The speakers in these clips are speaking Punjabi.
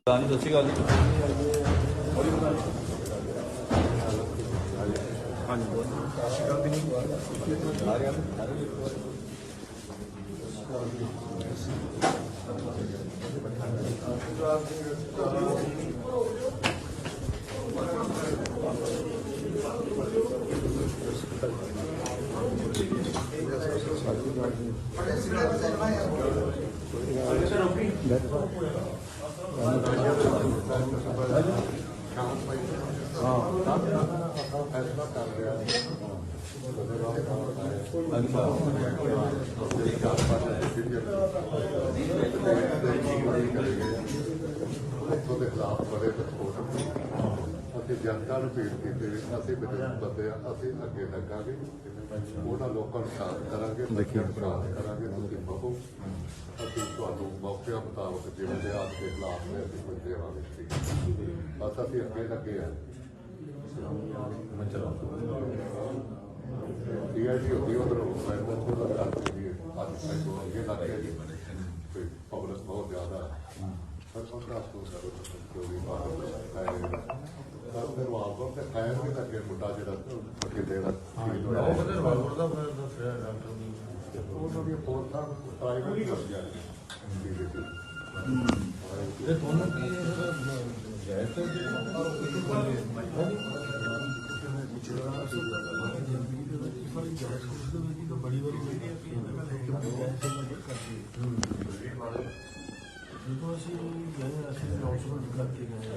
ਹਾਂਜੀ ਸਤਿ ਸ਼੍ਰੀ ਅਕਾਲ ਜੀ ਉੱਥੋਂ ਦੇ ਖਿਲਾਫ ਬੜੇ ਵਿਸਫੋਟ ਅਸੀਂ ਜਨਤਾ ਨੂੰ ਅਪੀਲ ਕੀਤੀ ਵੀ ਅਸੀਂ ਬਜ਼ੁਰਗ ਬੰਦੇ ਆ ਅਸੀਂ ਅੱਗੇ ਲੱਗਾਂਗੇ ਉਹਨਾਂ ਲੋਕਾਂ ਨੂੰ ਸ਼ਾਂਤ ਕਰਾਂਗੇ ਬੱਚਿਆਂ ਨੂੰ ਸ਼ਾਂਤ ਕਰਾਂਗੇ ਤੁਸੀਂ ਬਹੋ ਅਸੀਂ ਤੁਹਾਨੂੰ ਮੌਕਿਆਂ ਮੁਤਾਬਕ ਜਿਵੇਂ ਦੇ ਆਪ ਦੇ ਖਿਲਾਫ ਨੇ ਅਸੀਂ ਕੋਈ ਦੇਵਾਂਗੇ ਠੀਕ ਬਸ ਅਸੀਂ ਅੱਗੇ ਲੱਗੇ ਆ ਡੀਆਈਜੀ ਹੋਈ ਉਧਰੋਂ ਸੈਂਟਰ ਤੋਂ ਦਾ ਕਰਕੇ ਜੀ ਅੱਜ ਤੱਕ ਉਹ ਅੱਗੇ ਲੱਗ ਗਿਆ ਜੀ। ਕੋਈ ਪਬਲਿਕ ਬਹੁਤ ਜ਼ਿਆਦਾ। ਹੈ ਪਰ ਉਹਦਾ ਅਫਸੋਸ ਹੈ ਜੋ ਵੀ ਬਾਤ ਹੈ। ਤਾਂ ਫਿਰ ਵਾਪਰ ਤੇ ਖਾਇਆ ਵੀ ਲੱਗੇ ਮੁੰਡਾ ਜਿਹੜਾ ਦਾ ਸ਼ਹੀਦ ਹੋਇਆ। ਉਹ ਕਹਿੰਦੇ ਰਿਵਾਲਵਰ ਦਾ ਦੱਸਿਆ ਡਾਕਟਰ ਨੂੰ। ਉਹਨਾਂ ਦੀ ਫੋਰਸ ਆ ਪ੍ਰਾਈਵੇਟ ਕਰ ਗਿਆ ਇਹ ਤੁਹਾਨੂੰ ਕੀ ਜਾਇਜ਼ ਤੇ ਬੜੀ ਵਾਰੀ ਮਿਲੀ ਹੈ ਕਿ ਇਹਨਾਂ ਦਾ ਇੱਕ ਜਾਇਜ਼ ਜਦੋਂ ਅਸੀਂ ਗਏ ਅਸੀਂ ਅਨਾਉਂਸਮੈਂਟ ਕਰਕੇ ਗਏ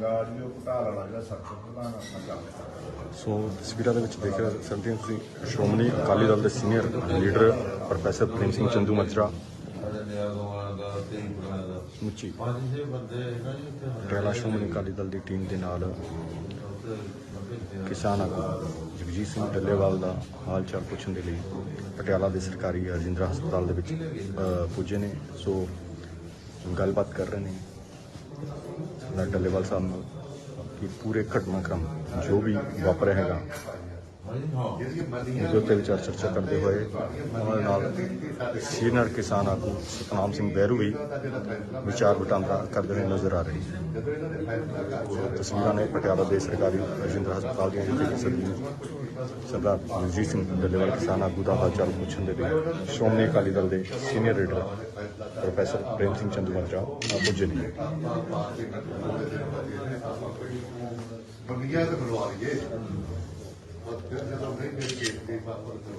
ਜੁਗਾੜੀਓ ਘਟਾਲ ਵਾਲਾ ਜਿਹੜਾ ਸਰਕਲ ਪ੍ਰਧਾਨ ਆਪਣਾ ਕੰਮ ਸੋ ਤਸਵੀਰਾਂ ਦੇ ਵਿੱਚ ਦੇਖ ਰਹੇ ਸਕਦੇ ਹੋ ਤੁਸੀਂ ਸ਼੍ਰੋਮਣੀ ਅਕਾਲੀ ਦਲ ਦੇ senior leader professor Prem Singh Chandu Majra. ਸਮੁੱਚੀ ਪੰਜ ਪਟਿਆਲਾ ਸ਼੍ਰੋਮਣੀ ਅਕਾਲੀ ਦਲ ਦੀ ਟੀਮ ਦੇ ਨਾਲ ਕਿਸਾਨ ਆਗੂ ਜਗਜੀਤ ਸਿੰਘ ਡੱਲੇਵਾਲ ਦਾ ਹਾਲ ਚਾਲ ਪੁੱਛਣ ਦੇ ਲਈ ਪਟਿਆਲਾ ਦੇ ਸਰਕਾਰੀ ਰਜਿੰਦਰਾ ਹਸਪਤਾਲ ਦੇ ਵਿੱਚ ਪੁੱਜੇ ਨੇ। ਸੋ ਗੱਲਬਾਤ ਕਰ ਰਹੇ ਨੇ ਸਰਦਾਰ ਡੱਲੇਵਾਲ ਸਾਹਿਬ ਨਾਲ ਕਿ ਪੂਰੇ ਘਟਨਾਕ੍ਰਮ ਜੋ ਵੀ ਵਾਪਰਿਆ ਹੈਗਾ, ਉਹਦੇ ਉੱਤੇ ਵਿਚਾਰ ਚਰਚਾ ਕਰਦੇ ਹੋਏ, ਉਹਨਾਂ ਨਾਲ ਸੀਨੀਅਰ ਕਿਸਾਨ ਆਗੂ ਸਤਨਾਮ ਸਿੰਘ ਬਹਿਰੂ ਵੀ ਵਿਚਾਰ ਵਟਾਂਦਰਾ ਕਰਦੇ ਹੋਏ ਨਜ਼ਰ ਆ ਰਹੇ ਤਸਵੀਰਾਂ ਨੇ ਪਟਿਆਲਾ ਦੇ ਸਰਕਾਰੀ ਰਜਿੰਦਰ ਹਸਪਤਾਲ ਦੀਆਂ ਜਿੱਥੇ ਕਿ ਸਰਦਾਰ ਰਣਜੀਤ ਸਿੰਘ ਡੱਲੇਵਾਲ ਕਿਸਾਨ ਆਗੂ ਦਾ ਹਾਲ ਚਾਲ ਪੁੱਛਣ ਦੇ ਲਈ ਸ਼੍ਰੋਮਣੀ ਅਕਾਲੀ ਦਲ ਦੇ senior leader professor Prem Singh Chandu Majra ਪੁੱਜੇ ਨੇ ਬੰਗੀਆਂ ਤੇ ਬੁਲਵਾ ਲਈਏ ਬਸ ਫਿਰ ਜਦੋਂ ਨਹੀਂ ਮੇਰੀ ਵਾਪਰ ਤੇ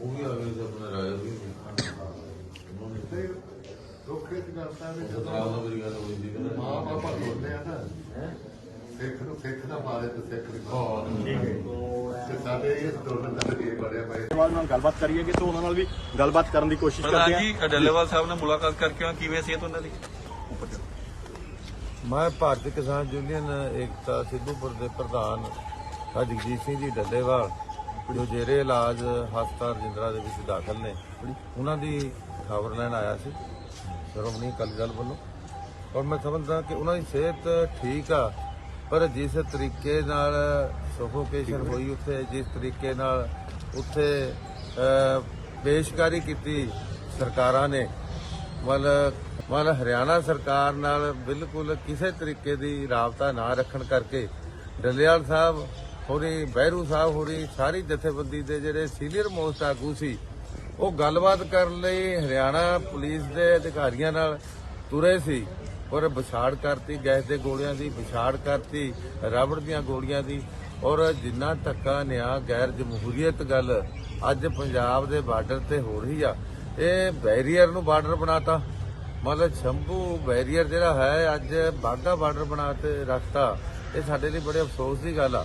ਉਹ ਵੀ ਆ ਗਏ ਸੀ ਆਪਣੇ ਰਾਏ ਵੀ ਤੇ ਰੋਕੇ ਤੇ ਕਰਤਾ ਵੀ ਜਦੋਂ ਨਾਲ ਮੇਰੀ ਗੱਲ ਹੋਈ ਸੀ ਕਹਿੰਦਾ ਮਾਂ ਬਾਪਾ ਬੋਲਦੇ ਆ ਨਾ ਸਿੱਖ ਨੂੰ ਸਿੱਖ ਦਾ ਮਾਰੇ ਤੇ ਸਿੱਖ ਦੀ ਹਾਂ ਤੇ ਸਾਡੇ ਇਹ ਅੰਦੋਲਨ ਦਾ ਵੀ ਇਹ ਬੜਿਆ ਪਏ ਡੱਲੇਵਾਲ ਨਾਲ ਗੱਲਬਾਤ ਕਰੀਏ ਕਿ ਸੋ ਉਹਨਾਂ ਨਾਲ ਵੀ ਗੱਲਬਾਤ ਕਰਨ ਦੀ ਕੋਸ਼ਿਸ਼ ਕਰਦੇ ਹਾਂ ਜੀ ਡੱਲੇਵਾਲ ਸਾਹਿਬ ਨਾਲ ਮੁਲਾਕਾਤ ਕਰਕੇ ਕਿਵੇਂ ਸਿਹਤ ਉਹਨਾਂ ਦੀ? ਮੈਂ ਭਾਰਤੀ ਕਿਸਾਨ ਯੂਨੀਅਨ ਏਕਤਾ ਸਿੱਧੂਪੁਰ ਦੇ ਪ੍ਰਧਾਨ ਆ ਜਗਜੀਤ ਸਿੰਘ ਜੀ ਡੱਲੇਵਾਲ ਜੋ ਜੇਰੇ ਇਲਾਜ ਹਸਪਤਾਲ ਰਜਿੰਦਰਾ ਦੇ ਵਿੱਚ ਦਾਖਲ ਨੇ। ਉਹਨਾਂ ਦੀ ਖਬਰ ਲੈਣ ਆਇਆ ਸੀ। ਸ਼੍ਰੋਮਣੀ ਅਕਾਲੀ ਦਲ ਵੱਲੋਂ। ਔਰ ਮੈਂ ਸਮਝਦਾ ਕਿ ਉਹਨਾਂ ਦੀ ਸਿਹਤ ਠੀਕ ਆ। ਪਰ ਜਿਸ ਤਰੀਕੇ ਨਾਲ ਸਫੋਕੇਸ਼ਨ ਹੋਈ ਉੱਥੇ ਜਿਸ ਤਰੀਕੇ ਨਾਲ ਉੱਥੇ ਪੇਸ਼ਕਾਰੀ ਕੀਤੀ ਸਰਕਾਰਾਂ ਨੇ ਮਲ ਮਲ ਹਰਿਆਣਾ ਸਰਕਾਰ ਨਾਲ ਬਿਲਕੁਲ ਕਿਸੇ ਤਰੀਕੇ ਦੀ ਰਾਬਤਾ ਨਾ ਰੱਖਣ ਕਰਕੇ ਡੱਲੇਵਾਲ ਸਾਹਿਬ ਹੋਰੀ ਬਹਿਰੂ ਸਾਹਿਬ ਹੋਰੀ ਸਾਰੀ ਜਥੇਬੰਦੀ ਦੇ ਜਿਹੜੇ ਸੀਨੀਅਰ ਮੋਸਟ ਆਗੂ ਸੀ ਉਹ ਗੱਲਬਾਤ ਕਰਨ ਲਈ ਹਰਿਆਣਾ ਪੁਲਿਸ ਦੇ ਅਧਿਕਾਰੀਆਂ ਨਾਲ ਤੁਰੇ ਸੀ। ਔਰ ਵਿਛਾੜ ਕਰਤੀ, ਗੈਸ ਦੇ ਗੋਲੀਆਂ ਦੀ ਵਿਛਾੜ ਕਰਤੀ ਰਬੜ ਦੀਆਂ ਗੋਲੀਆਂ ਦੀ। ਔਰ ਜਿੰਨਾ ਧੱਕਾ ਨਿਆਂ, ਗੈਰ ਜਮਹੂਰੀਅਤ ਗੱਲ ਅੱਜ ਪੰਜਾਬ ਦੇ ਬਾਰਡਰ ਤੇ ਹੋ ਰਹੀ ਆ। ਇਹ ਬੈਰੀਅਰ ਨੂੰ ਬਾਰਡਰ ਬਣਾਤਾ। ਮਤਲਬ ਸ਼ੰਭੂ ਬੈਰੀਅਰ ਜਿਹੜਾ ਹੈ, ਅੱਜ ਬਾਗਾ ਬਾਰਡਰ ਬਣਾ 'ਤੇ ਰੱਖਤਾ। ਇਹ ਸਾਡੇ ਲਈ ਬੜੇ ਅਫਸੋਸ ਦੀ ਗੱਲ ਆ।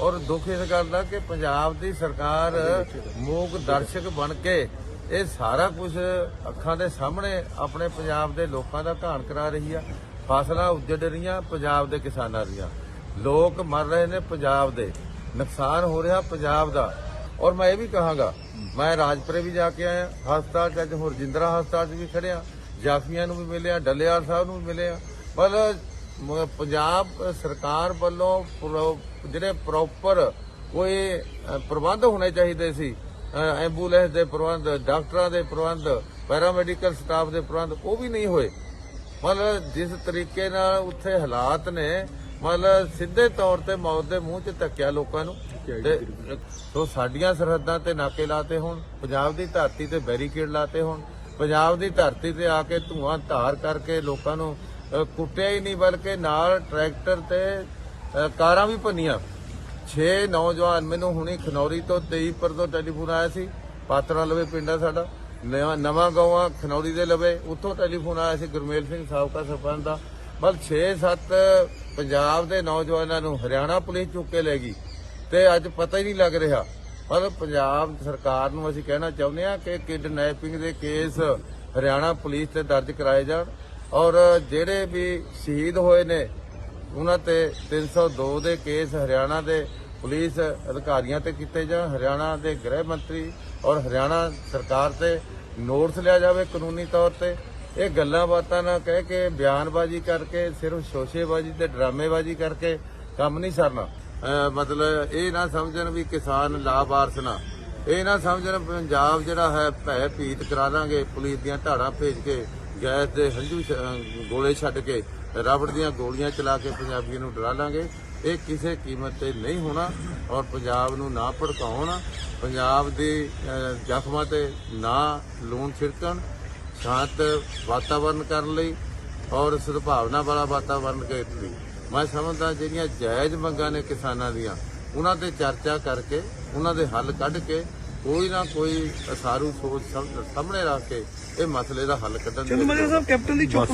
ਔਰ ਦੁੱਖ ਇਸ ਗੱਲ ਦਾ ਕਿ ਪੰਜਾਬ ਦੀ ਸਰਕਾਰ ਮੂਕ ਦਰਸ਼ਕ ਬਣ ਕੇ ਇਹ ਸਾਰਾ ਕੁਝ ਅੱਖਾਂ ਦੇ ਸਾਹਮਣੇ ਆਪਣੇ ਪੰਜਾਬ ਦੇ ਲੋਕਾਂ ਦਾ ਘਾਣ ਕਰਾ ਰਹੀ ਆ। ਫਸਲਾਂ ਉੱਜੜ ਰਹੀਆਂ ਪੰਜਾਬ ਦੇ ਕਿਸਾਨਾਂ ਦੀਆਂ। ਲੋਕ ਮਰ ਰਹੇ ਨੇ ਪੰਜਾਬ ਦੇ। ਨੁਕਸਾਨ ਹੋ ਰਿਹਾ ਪੰਜਾਬ ਦਾ। ਔਰ ਮੈਂ ਇਹ ਵੀ ਕਹਾਂਗਾ, ਮੈਂ ਰਾਜਪੁਰੇ ਵੀ ਜਾ ਕੇ ਆਇਆ, ਹਸਪਤਾਲ ਚ ਅੱਜ ਹੋਰ ਜਿੰਦਰਾ ਹਸਪਤਾਲ 'ਚ ਵੀ ਖੜਿਆ, ਜਾਫੀਆਂ ਨੂੰ ਵੀ ਮਿਲਿਆ ਡੱਲੇਵਾਲ ਸਾਹਿਬ ਨੂੰ ਵੀ ਮਿਲਿਆ। ਮਤਲਬ ਪੰਜਾਬ ਸਰਕਾਰ ਵੱਲੋਂ ਪ੍ਰੋ- ਜਿਹੜੇ ਪ੍ਰੋਪਰ ਕੋਈ ਪ੍ਰਬੰਧ ਹੋਣੇ ਚਾਹੀਦੇ ਸੀ ਐਂਬੂਲੈਂਸ ਦੇ ਪ੍ਰਬੰਧ ਡਾਕਟਰਾਂ ਦੇ ਪ੍ਰਬੰਧ ਪੈਰਾਮੈਡੀਕਲ ਸਟਾਫ ਦੇ ਪ੍ਰਬੰਧ ਉਹ ਵੀ ਨਹੀਂ ਹੋਏ। ਮਤਲਬ ਜਿਸ ਤਰੀਕੇ ਨਾਲ ਉੱਥੇ ਹਾਲਾਤ ਨੇ ਮਤਲਬ ਸਿੱਧੇ ਤੌਰ ਤੇ ਮੌਤ ਦੇ ਮੂੰਹ 'ਚ ਧੱਕਿਆ ਲੋਕਾਂ ਨੂੰ। ਤੇ ਸੋ ਸਾਡੀਆਂ ਸਰਹੱਦਾਂ ਤੇ ਨਾਕੇ ਲਾਤੇ ਹੋਣ ਪੰਜਾਬ ਦੀ ਧਰਤੀ ਤੇ ਬੈਰੀਕੇਡ ਲਾਤੇ ਹੋਣ। ਪੰਜਾਬ ਦੀ ਧਰਤੀ ਤੇ ਆ ਕੇ ਧੂਆਂ ਧਾਰ ਕਰਕੇ ਲੋਕਾਂ ਨੂੰ ਕੁੱਟਿਆ ਹੀ ਨਹੀਂ ਬਲਕਿ ਨਾਲ ਟਰੈਕਟਰ ਤੇ ਕਾਰਾਂ ਵੀ ਭੰਨੀਆਂ। 6 ਨੌਜਵਾਨ ਮੈਨੂੰ ਹੁਣੀ ਖਨੌਰੀ ਤੋਂ 23 ਤੋਂ ਟੈਲੀਫੋਨ ਆਇਆ ਸੀ। ਪਾਤਰਾ ਲਵੇ ਪਿੰਡ ਆ ਸਾਡਾ। ਨਵਾਂ- ਨਵਾਂ ਗਾਵਾਂ ਖਨੌਰੀ ਦੇ ਲਵੇ। ਉੱਥੋਂ ਟੈਲੀਫੋਨ ਆਇਆ ਸੀ ਗੁਰਮੇਲ ਸਿੰਘ ਸਾਬਕਾ ਸਰਪੰਚ ਦਾ। ਬਲ 6-7 ਪੰਜਾਬ ਦੇ ਨੌਜਵਾਨਾਂ ਨੂੰ ਹਰਿਆਣਾ ਪੁਲਿਸ ਚੁੱਕ ਕੇ ਲੈ ਗਈ। ਤੇ ਅੱਜ ਪਤਾ ਹੀ ਨਹੀਂ ਲੱਗ ਰਿਹਾ। ਪਰ ਪੰਜਾਬ ਸਰਕਾਰ ਨੂੰ ਅਸੀਂ ਕਹਿਣਾ ਚਾਹੁੰਦੇ ਹਾਂ ਕਿ ਕਿਡਨੈਪਿੰਗ ਦੇ ਕੇਸ ਹਰਿਆਣਾ ਪੁਲਿਸ ਤੇ ਦਰਜ ਕਰਾਏ ਜਾਣ। ਔਰ ਜਿਹੜੇ ਵੀ ਸ਼ਹੀਦ ਹੋਏ ਨੇ ਉਹਨਾਂ ਤੇ 302 ਦੇ ਕੇਸ ਹਰਿਆਣਾ ਦੇ ਪੁਲਿਸ ਅਧਿਕਾਰੀਆਂ ਤੇ ਕੀਤੇ ਜਾਣ, ਹਰਿਆਣਾ ਦੇ ਗ੍ਰਹਿ ਮੰਤਰੀ ਔਰ ਹਰਿਆਣਾ ਸਰਕਾਰ ਤੇ ਨੋਟਿਸ ਲਿਆ ਜਾਵੇ ਕਾਨੂੰਨੀ ਤੌਰ ਤੇ। ਇਹ ਗੱਲਾਂ ਬਾਤਾਂ ਨਾ ਕਹਿ ਕੇ ਬਿਆਨਬਾਜ਼ੀ ਕਰਕੇ, ਸਿਰਫ ਸ਼ੋਸ਼ੇਬਾਜ਼ੀ ਤੇ ਡਰਾਮੇਬਾਜ਼ੀ ਕਰਕੇ ਕੰਮ ਨਹੀਂ ਸਰਨਾ। ਮਤਲਬ ਇਹ ਨਾ ਸਮਝਣ ਵੀ ਕਿਸਾਨ ਲਾਭਾਰਸ ਨਾ। ਇਹ ਨਾ ਸਮਝਣ ਪੰਜਾਬ ਜਿਹੜਾ ਹੈ, ਭੈ ਭੀਤ ਕਰਾ ਦਾਂਗੇ, ਪੁਲਿਸ ਦੀਆਂ ਢਾੜਾਂ ਭੇਜ ਕੇ ਗੈਸ ਦੇ ਹੰਝੂ ਗੋਲੇ ਛੱਡ ਕੇ। ਰਬੜ ਦੀਆਂ ਗੋਲੀਆਂ ਚਲਾ ਕੇ ਪੰਜਾਬੀਆਂ ਨੂੰ ਡਰਾ ਲਾਂਗੇ। ਇਹ ਕਿਸੇ ਕੀਮਤ ਤੇ ਨਹੀਂ ਹੋਣਾ ਔਰ ਪੰਜਾਬ ਨੂੰ ਨਾ ਭੜਕਾਉਣ ਪੰਜਾਬ ਦੇ ਜ਼ਖਮਾਂ ਤੇ ਨਾ ਲੂਣ ਛਿੜਕਣ ਸ਼ਾਂਤ ਵਾਤਾਵਰਨ ਕਰਨ ਲਈ ਔਰ ਸਦਭਾਵਨਾ ਵਾਲਾ ਵਾਤਾਵਰਨ ਕੇ ਲਈ। ਮੈਂ ਸਮਝਦਾ ਜਿਹੜੀਆਂ ਜਾਇਜ਼ ਮੰਗਾਂ ਨੇ ਕਿਸਾਨਾਂ ਦੀਆਂ ਉਹਨਾਂ ਤੇ ਚਰਚਾ ਕਰਕੇ ਉਹਨਾਂ ਦੇ ਹੱਲ ਕੱਢ ਕੇ ਕੋਈ ਨਾ ਕੋਈ ਅਸਾਰੂ ਸੋਚ ਸਾਹਮਣੇ ਰੱਖ ਕੇ ਇਹ ਮਸਲੇ ਦਾ ਹੱਲ ਕੱਢਣ ਦੀ ਮਾਜਰਾ ਸਾਹਿਬ ਕੈਪਟਨ ਦੀ ਚੁੱਪ